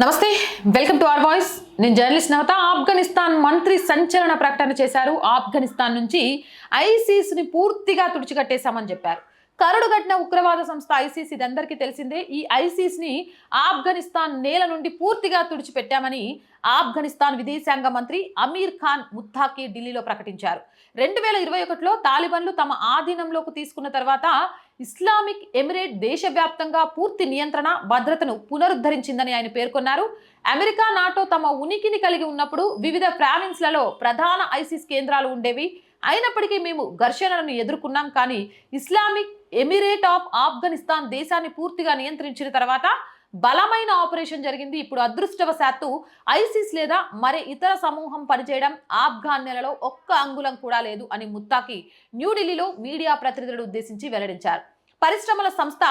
నమస్తే welcome to our voice. నేను journalist Navata Afghanistan మంత్రి సంచలన ప్రకటన చేశారు. ఆఫ్ఘనిస్తాన్ నుంచి ఐసీస్ని పూర్తిగా తుడిచికట్టేశామని చెప్పారు. కరడుగట్టిన ఉగ్రవాద సంస్థ ఐసీసీ ఇది అందరికీ తెలిసిందే. ఈ ఐసీస్ని ఆఫ్ఘనిస్తాన్ నేల నుండి పూర్తిగా తుడిచిపెట్టామని ఆఫ్ఘనిస్తాన్ విదేశాంగ మంత్రి అమీర్ ఖాన్ ముత్తాకి ఢిల్లీలో ప్రకటించారు. రెండు వేల ఇరవై ఒకటిలో తాలిబన్లు తమ ఆధీనంలోకి తీసుకున్న తర్వాత ఇస్లామిక్ ఎమిరేట్ దేశవ్యాప్తంగా పూర్తి నియంత్రణ భద్రతను పునరుద్ధరించిందని ఆయన పేర్కొన్నారు. అమెరికా నాటో తమ ఉనికిని కలిగి ఉన్నప్పుడు వివిధ ప్రావిన్స్లలో ప్రధాన ఐసిస్ కేంద్రాలు ఉండేవి. అయినప్పటికీ మేము ఘర్షణలను ఎదుర్కొన్నాం కానీ ఇస్లామిక్ ఎమిరేట్ ఆఫ్ ఆఫ్ఘనిస్తాన్ దేశాన్ని పూర్తిగా నియంత్రించిన తర్వాత బలమైన ఆపరేషన్ జరిగింది. ఇప్పుడు అదృష్టవశాత్తు ఐసిస్ లేదా మరే ఇతర సమూహం పనిచేయడం ఆఫ్ఘాన్ నెలలో ఒక్క అంగుళం కూడా లేదు అని ముత్తాకి న్యూఢిల్లీలో మీడియా ప్రతినిధులను ఉద్దేశించి వెల్లడించారు. పరిశ్రమల సంస్థ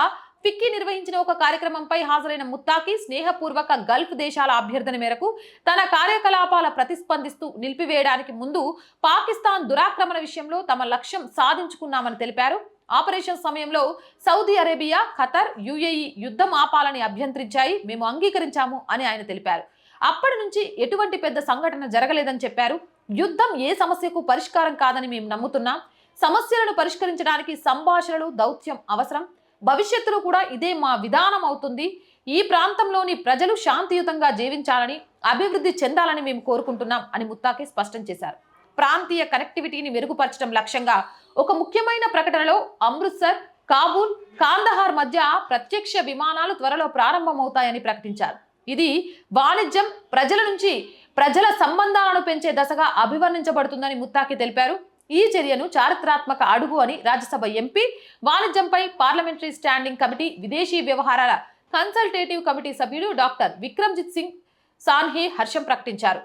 ఫిక్కీ నిర్వహించిన ఒక కార్యక్రమంపై హాజరైన ముత్తాకి స్నేహపూర్వక గల్ఫ్ దేశాల అభ్యర్థన మేరకు తన కార్యకలాపాల ప్రతిస్పందిస్తూ నిలిపివేయడానికి ముందు పాకిస్తాన్ దురాక్రమణ విషయంలో తమ లక్ష్యం సాధించుకున్నామని తెలిపారు. ఆపరేషన్ సమయంలో సౌదీ అరేబియా ఖతర్ యుఏఈ యుద్ధం ఆపాలని అభ్యంతరించాయి. మేము అంగీకరించాము అని ఆయన తెలిపారు. అప్పటి నుంచి ఎటువంటి పెద్ద సంఘటన జరగలేదని చెప్పారు. యుద్ధం ఏ సమస్యకు పరిష్కారం కాదని మేము నమ్ముతున్నాం. సమస్యలను పరిష్కరించడానికి సంభాషణలు దౌత్యం అవసరం. భవిష్యత్తులో కూడా ఇదే మా విధానం అవుతుంది. ఈ ప్రాంతంలోని ప్రజలు శాంతియుతంగా జీవించాలని అభివృద్ధి చెందాలని మేము కోరుకుంటున్నాం అని ముత్తాకి స్పష్టం చేశారు. ప్రాంతీయ కనెక్టివిటీని మెరుగుపరచడం లక్ష్యంగా ఒక ముఖ్యమైన ప్రకటనలో అమృత్సర్ కాబూల్ కాందహార్ మధ్య ప్రత్యక్ష విమానాలు త్వరలో ప్రారంభమవుతాయని ప్రకటించారు. ఇది వాణిజ్యం ప్రజల నుంచి ప్రజల సంబంధాలను పెంచే దశగా అభివర్ణించబడుతుందని ముత్తాకి తెలిపారు. ఈ చర్యను చారిత్రాత్మక అడుగు అని రాజ్యసభ ఎంపీ వాణిజ్యంపై పార్లమెంటరీ స్టాండింగ్ కమిటీ విదేశీ వ్యవహారాల కన్సల్టేటివ్ కమిటీ సభ్యుడు డాక్టర్ విక్రమ్జిత్ సింగ్ సాన్హే హర్షం ప్రకటించారు.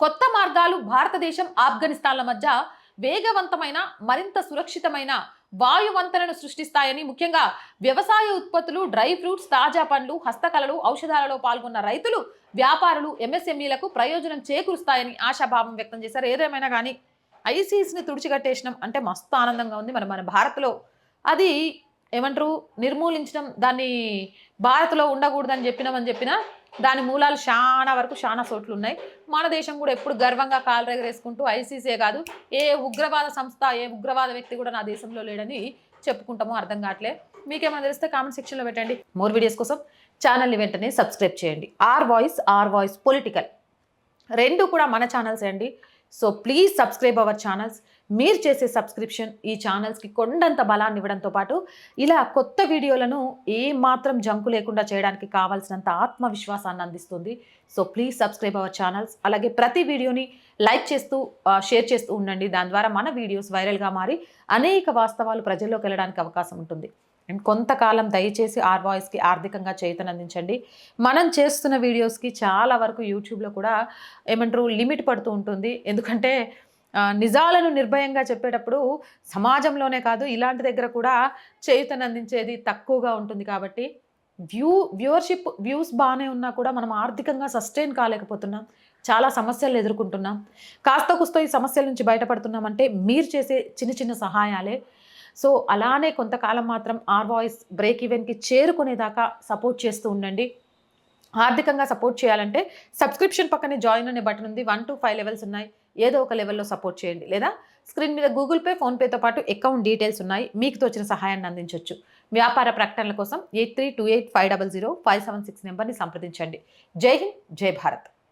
కొత్త మార్గాలు భారతదేశం ఆఫ్ఘనిస్తాన్ల మధ్య వేగవంతమైన మరింత సురక్షితమైన వాయువంతలను సృష్టిస్తాయని ముఖ్యంగా వ్యవసాయ ఉత్పత్తులు డ్రై ఫ్రూట్స్ తాజా పండ్లు హస్తకళలు ఔషధాలలో పాల్గొన్న రైతులు వ్యాపారులు ఎంఎస్ఎంఈలకు ప్రయోజనం చేకూరుస్తాయని ఆశాభావం వ్యక్తం చేశారు. ఏదేమైనా కానీ ఐసీఎస్ని తుడిచికట్టేసినాం అంటే మస్తు ఆనందంగా ఉంది మరి మన భారత్లో. అది ఏమంటారు? నిర్మూలించడం దాన్ని భారత్లో ఉండకూడదని చెప్పినామని చెప్పినా దాని మూలాలు చాలా వరకు చాలా చోట్లు ఉన్నాయి మన దేశం కూడా ఎప్పుడు గర్వంగా కాలు ఎగరేసుకుంటూ ఐసీసీ కాదు ఏ ఉగ్రవాద సంస్థ ఏ ఉగ్రవాద వ్యక్తి కూడా నా దేశంలో లేడని చెప్పుకుంటామో అర్థం కావట్లే. మీకేమైనా తెలిస్తే కామెంట్ సెక్షన్లో పెట్టండి. మోర్ వీడియోస్ కోసం ఛానల్ని వెంటనే సబ్స్క్రైబ్ చేయండి. R voice R voice political. రెండు కూడా మన ఛానల్స్ అండి. So please subscribe our channels మీరు చేసే సబ్స్క్రిప్షన్ ఈ ఛానల్స్కి కొండంత బలాన్ని ఇవ్వడంతో పాటు ఇలా కొత్త వీడియోలను ఏ మాత్రం జంకు లేకుండా చేయడానికి కావాల్సినంత ఆత్మవిశ్వాసాన్ని అందిస్తుంది. So please subscribe our channels అలాగే ప్రతి వీడియోని లైక్ చేస్తూ షేర్ చేస్తూ ఉండండి. దాని ద్వారా మన వీడియోస్ వైరల్గా మారి అనేక వాస్తవాలు ప్రజల్లోకి వెళ్ళడానికి అవకాశం ఉంటుంది. అండ్ కొంతకాలం దయచేసి ఆర్ వాయిస్కి ఆర్థికంగా చేతనందించండి. మనం చేస్తున్న వీడియోస్కి చాలా వరకు యూట్యూబ్లో కూడా ఏమంటారు లిమిట్ పడుతూ ఉంటుంది. ఎందుకంటే నిజాలను నిర్భయంగా చెప్పేటప్పుడు సమాజంలోనే కాదు ఇలాంటి దగ్గర కూడా చేతనందించేది తక్కువగా ఉంటుంది కాబట్టి వ్యూ వ్యూవర్షిప్ వ్యూస్ బాగానే ఉన్నా కూడా మనం ఆర్థికంగా సస్టైన్ కాలేకపోతున్నాం. చాలా సమస్యలు ఎదుర్కొంటున్నాం. కాస్త కుస్తో ఈ సమస్యల నుంచి బయటపడుతున్నామంటే మీరు చేసే చిన్న చిన్న సహాయాలే. సో అలానే కొంతకాలం మాత్రం ఆర్ వాయిస్ బ్రేక్ ఈవెన్కి చేరుకునేదాకా సపోర్ట్ చేస్తూ ఉండండి. ఆర్థికంగా సపోర్ట్ చేయాలంటే సబ్స్క్రిప్షన్ పక్కనే జాయిన్ అనే బటన్ ఉంది. వన్ టు ఫైవ్ లెవెల్స్ ఉన్నాయి. ఏదో ఒక లెవెల్లో సపోర్ట్ చేయండి. లేదా స్క్రీన్ మీద గూగుల్ పే ఫోన్పేతో పాటు అకౌంట్ డీటెయిల్స్ ఉన్నాయి. మీకు తోచిన సహాయాన్ని అందించవచ్చు వ్యాపార ప్రకటనల కోసం eight three two eight five double zero five seven six నెంబర్ని సంప్రదించండి. జై హింద్ జై భారత్.